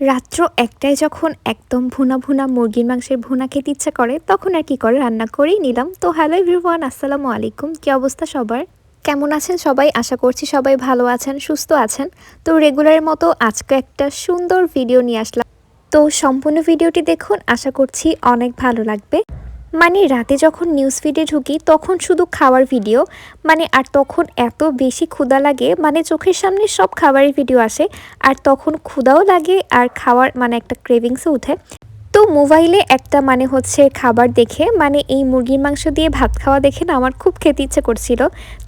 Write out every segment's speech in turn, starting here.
রাত্র একটায় যখন একদম ভুনা ভুনা মুরগির মাংসের ভুনা খেতে ইচ্ছা করে, তখন আর কি করে? রান্না করেই নিলাম। তো হ্যালো এভরিওয়ান আসসালামু আলাইকুম। কি অবস্থা সবার? কেমন আছেন সবাই? আশা করছি সবাই ভালো আছেন, সুস্থ আছেন। তো রেগুলারের মতো আজকে একটা সুন্দর ভিডিও নিয়ে আসলাম। তো সম্পূর্ণ ভিডিওটি দেখুন, আশা করছি অনেক ভালো লাগবে। মানে রাতে যখন নিউজ ফিডে ঢুকি, তখন শুধু খাওয়ার ভিডিও মানে আর তখন এত বেশি ক্ষুধা লাগে মানে চোখের সামনে সব খাবারের ভিডিও আসে, আর তখন ক্ষুধাও লাগে, আর খাওয়ার মানে একটা ক্রেভিংসও উঠে। মোবাইলে একটা মানে হচ্ছে খাবার দেখে মানে এই মুরগির মাংস দিয়ে ভাত খাওয়া দেখে না আমার খুব খেতে ইচ্ছে করছিল।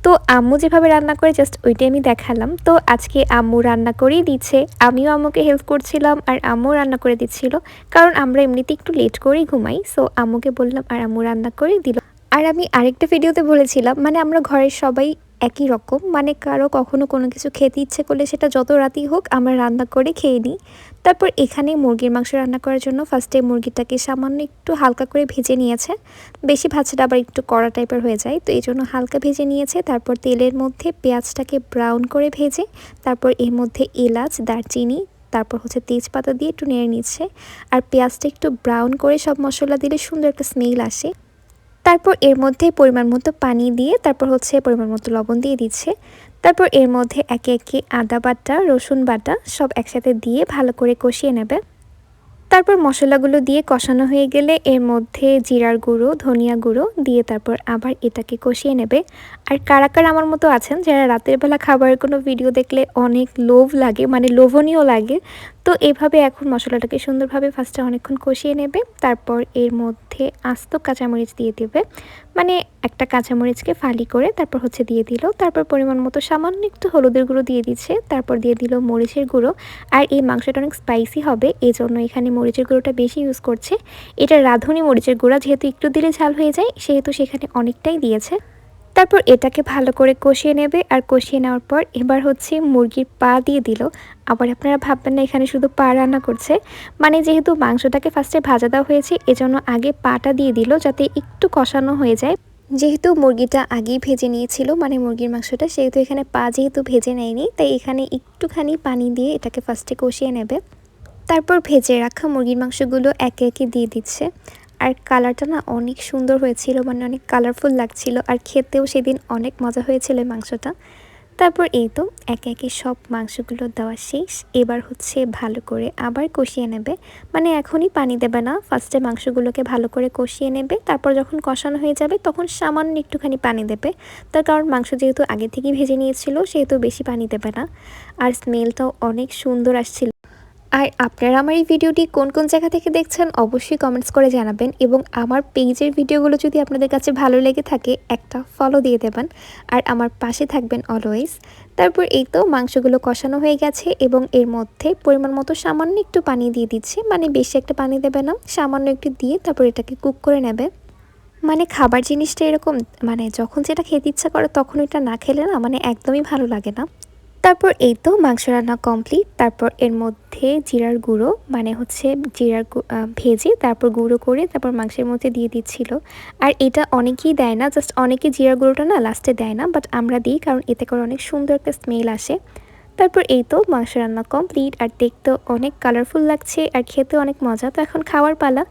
তো আম্মু যেভাবে রান্না করে জাস্ট ওইটাই আমি দেখালাম। তো আজকে আম্মু রান্না করেই দিচ্ছে, আমিও আম্মুকে হেল্প করছিলাম আর আম্মু রান্না করে দিচ্ছিল। কারণ আমরা এমনিতে একটু লেট করেই ঘুমাই সো আম্মুকে বললাম আর আম্মু রান্না করেই দিল। আর আমি আরেকটা ভিডিওতে বলেছিলাম মানে আমরা ঘরের সবাই একই রকম। মানে কারও কখনো কোনো কিছু খেতে ইচ্ছে করলে সেটা যত রাতেই হোক আমরা রান্না করে খেয়ে নিই। তারপর এখানে মুরগির মাংস রান্না করার জন্য ফার্স্টে মুরগিটাকে সামান্য একটু হালকা করে ভেজে নিয়েছে। বেশি ভাজাটা আবার একটু কড়া টাইপের হয়ে যায়। তো এই জন্য হালকা ভেজে নিয়েছে। তারপর তেলের মধ্যে পেঁয়াজটাকে ব্রাউন করে ভেজে, তারপর এর মধ্যে এলাচ, দারচিনি, তারপর হচ্ছে তেজপাতা দিয়ে একটু নেড়ে নিচ্ছে। আর পেঁয়াজটা একটু ব্রাউন করে সব মশলা দিলে সুন্দর একটা স্মেল আসে। তারপর এর মধ্যে পরিমাণ মতো পানি দিয়ে তারপর হচ্ছে পরিমাণ মতো লবণ দিয়ে দিচ্ছে। তারপর এর মধ্যে একে একে আদা বাটা, রসুন বাটা সব একসাথে দিয়ে ভালো করে কষিয়ে নেবে। তারপর মশলাগুলো দিয়ে কষানো হয়ে গেলে এর মধ্যে জিরার গুঁড়ো, ধনিয়া গুঁড়ো দিয়ে তারপর আবার এটাকে কষিয়ে নেবে। আর কারা কারা আমার মতো আছেন, যারা রাতের বেলা খাবারের কোনো ভিডিও দেখলে অনেক লোভ লাগে মানে লোভনীয় লাগে তো এভাবে এখন মশলাটাকে সুন্দরভাবে ফার্স্টে অনেকক্ষণ কষিয়ে নেবে, তারপর এর মধ্যে আস্ত কাঁচামরিচ দিয়ে দেবে। মানে একটা কাঁচামরিচকে ফালি করে তারপর হচ্ছে দিয়ে দিল। তারপর পরিমাণ মতো সামান্য একটু হলুদের গুঁড়ো দিয়ে দিচ্ছে, তারপর দিয়ে দিল মরিচের গুঁড়ো। আর এই মাংসটা অনেক স্পাইসি হবে এই জন্য এখানে মরিচের গুঁড়োটা বেশি ইউজ করছে। এটা রাঁধুনি মরিচের গুঁড়া, যেহেতু একটু দিলে ঝাল হয়ে যায়, সেহেতু সেখানে অনেকটাই দিয়েছে। তারপর এটাকে ভালো করে কষিয়ে নেবে আর কষিয়ে নেওয়ার পর এবার হচ্ছে মুরগির পা দিয়ে দিল। আবার আপনারা ভাববেন না, এখানে শুধু পা রান্না করছে। মানে যেহেতু মাংসটাকে ফার্স্টে ভাজা দেওয়া হয়েছে, এজন্য আগে পাটা দিয়ে দিল যাতে একটু কষানো হয়ে যায়। যেহেতু মুরগিটা আগেই ভেজে নিয়েছিল মানে মুরগির মাংসটা, সেহেতু এখানে পা যেহেতু ভেজে নেয়নি, তাই এখানে একটুখানি পানি দিয়ে এটাকে ফার্স্টে কষিয়ে নেবে। তারপর ভেজে রাখা মুরগির মাংসগুলো একে একে দিয়ে দিচ্ছে। আর কালারটা না অনেক সুন্দর হয়েছিল মানে অনেক কালারফুল লাগছিল। আর খেতেও সেদিন অনেক মজা হয়েছিল মাংসটা। তারপর এই তো একে একে সব মাংসগুলো দেওয়া শেষ। এবার হচ্ছে ভালো করে আবার কষিয়ে নেবে। মানে এখনই পানি দেবে না ফার্স্টে মাংসগুলোকে ভালো করে কষিয়ে নেবে। তারপর যখন কষানো হয়ে যাবে তখন সামান্য একটুখানি পানি দেবে। তার কারণ মাংস যেহেতু আগে থেকেই ভেজে নিয়েছিল, সেহেতু বেশি পানি দেবে না। আর স্মেলটাও অনেক সুন্দর আসছিল। আর আপনারা আমার এই ভিডিওটি কোন কোন জায়গা থেকে দেখছেন অবশ্যই কমেন্টস করে জানাবেন এবং আমার পেজের ভিডিওগুলো যদি আপনাদের কাছে ভালো লেগে থাকে, একটা ফলো দিয়ে দেবেন। আর আমার পাশে থাকবেন অলওয়েজ তারপর এই তো মাংসগুলো কষানো হয়ে গেছে এবং এর মধ্যে পরিমাণ মতো সামান্য একটু পানি দিয়ে দিচ্ছে। মানে বেশি একটা পানি দেবে না, সামান্য একটু দিয়ে তারপর এটাকে কুক করে নেবে। মানে খাবার জিনিসটা এরকম মানে যখন যেটা খেতে ইচ্ছা করে তখন এটা না খেলে না মানে একদমই ভালো লাগে না। তারপর এই তো মাংস রান্না কমপ্লিট তারপর এর মধ্যে জিরার গুঁড়ো মানে হচ্ছে জিরার ভেজে তারপর গুঁড়ো করে তারপর মাংসের মধ্যে দিয়ে দিচ্ছিল। আর এটা অনেকেই দেয় না জাস্ট অনেকে জিরার গুঁড়োটা না লাস্টে দেয় না বাট আমরা দিই কারণ এতে করে অনেক সুন্দর একটা স্মেল আসে। তারপর এই তো মাংস রান্না কমপ্লিট আর দেখতেও অনেক কালারফুল লাগছে, আর খেতে অনেক মজা। তো এখন খাওয়ার পালা।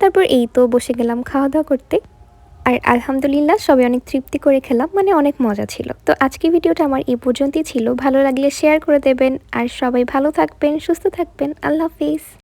তারপর এই তো বসে গেলাম খাওয়া দাওয়া করতে। আর আলহামদুলিল্লাহ সবাই অনেক তৃপ্তি করে খেলাম মানে অনেক মজা ছিল। তো আজকে ভিডিওটা আমার এই পর্যন্তই ছিল। ভালো লাগলে শেয়ার করে দেবেন। আর সবাই ভালো থাকবেন, সুস্থ থাকবেন। আল্লাহ হাফিজ।